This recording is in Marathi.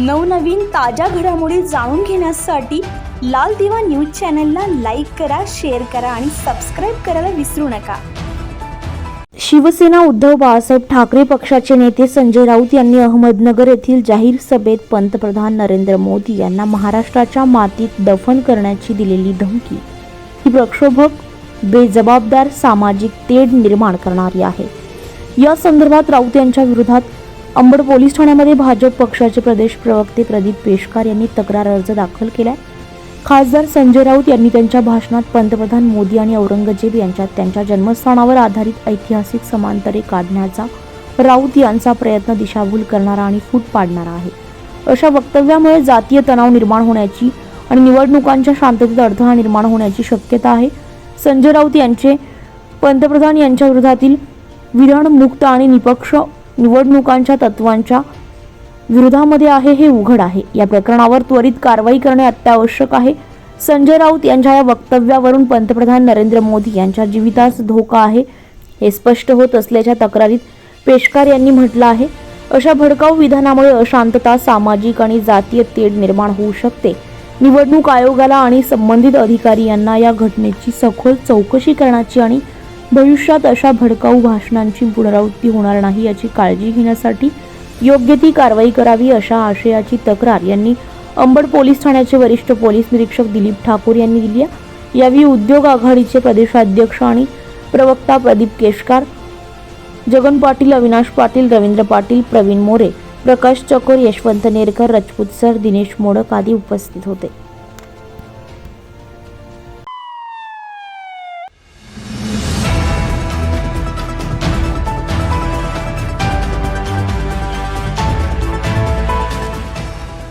नवनवीन ताज्या घडामोडी जाणून घेण्यासाठी लाल दिवा न्यूज चॅनलला लाईक करा शेअर करा आणि सबस्क्राईब करायला विसरू नका. शिवसेना उद्धव बाळासाहेब ठाकरे पक्षाचे नेते संजय राऊत यांनी अहमदनगर येथील जाहीर सभेत पंतप्रधान नरेंद्र मोदी यांना महाराष्ट्राच्या मातीत दफन करण्याची दिलेली धमकी. ही प्रक्षोभक बेजबाबदार सामाजिक तेढ निर्माण करणारी आहे. या संदर्भात राऊत यांच्या विरोधात अंबड पोलीस ठाण्यामध्ये भाजप पक्षाचे प्रदेश प्रवक्ते प्रदीप पेशकार यांनी तक्रार अर्ज दाखल केलाय. खासदार संजय राऊत यांनी त्यांच्या भाषणात पंतप्रधान मोदी आणि औरंगजेब यांच्यात त्यांच्या जन्मस्थानावर आधारित ऐतिहासिक समांतरे काढण्याचा राऊत यांचा प्रयत्न दिशाभूल करणारा आणि फूट पाडणारा आहे. अशा वक्तव्यामुळे जातीय तणाव निर्माण होण्याची आणि निवडणुकांच्या शांततेत अडथळा निर्माण होण्याची शक्यता आहे. संजय राऊत यांचे पंतप्रधान यांच्या विरोधातील विधान मुक्त आणि निपक्ष निवडणुकांच्या तत्वांच्या विरोधामध्ये आहे हे उघड आहे. या प्रकरणावर त्वरित कारवाई करणे अत्यावश्यक आहे. संजय राऊत यांच्या या वक्तव्यावरून पंतप्रधान नरेंद्र मोदी यांच्या जीवितास धोका आहे. हे स्पष्ट होत असल्याच्या तक्रारीत पेशकार यांनी म्हटलं आहे अशा भडकाऊ विधानामुळे अशांतता सामाजिक आणि जातीय तेढ निर्माण होऊ शकते. निवडणूक आयोगाला आणि संबंधित अधिकारी यांना या घटनेची सखोल चौकशी करण्याची आणि भविष्यात अशा भडकाऊ भाषणांची पुनरावृत्ती होणार नाही याची काळजी घेण्यासाठी योग्य ती कारवाई करावी अशा आशयाची तक्रार यांनी अंबड पोलीस ठाण्याचे वरिष्ठ पोलीस निरीक्षक दिलीप ठाकूर यांनी दिली आहे. यावेळी उद्योग आघाडीचे प्रदेशाध्यक्ष आणि प्रवक्ता प्रदीप केशकार जगन पाटील अविनाश पाटील रवींद्र पाटील प्रवीण मोरे प्रकाश चकोर यशवंत नेरकर रजपूत सर दिनेश मोडक आदी उपस्थित होते.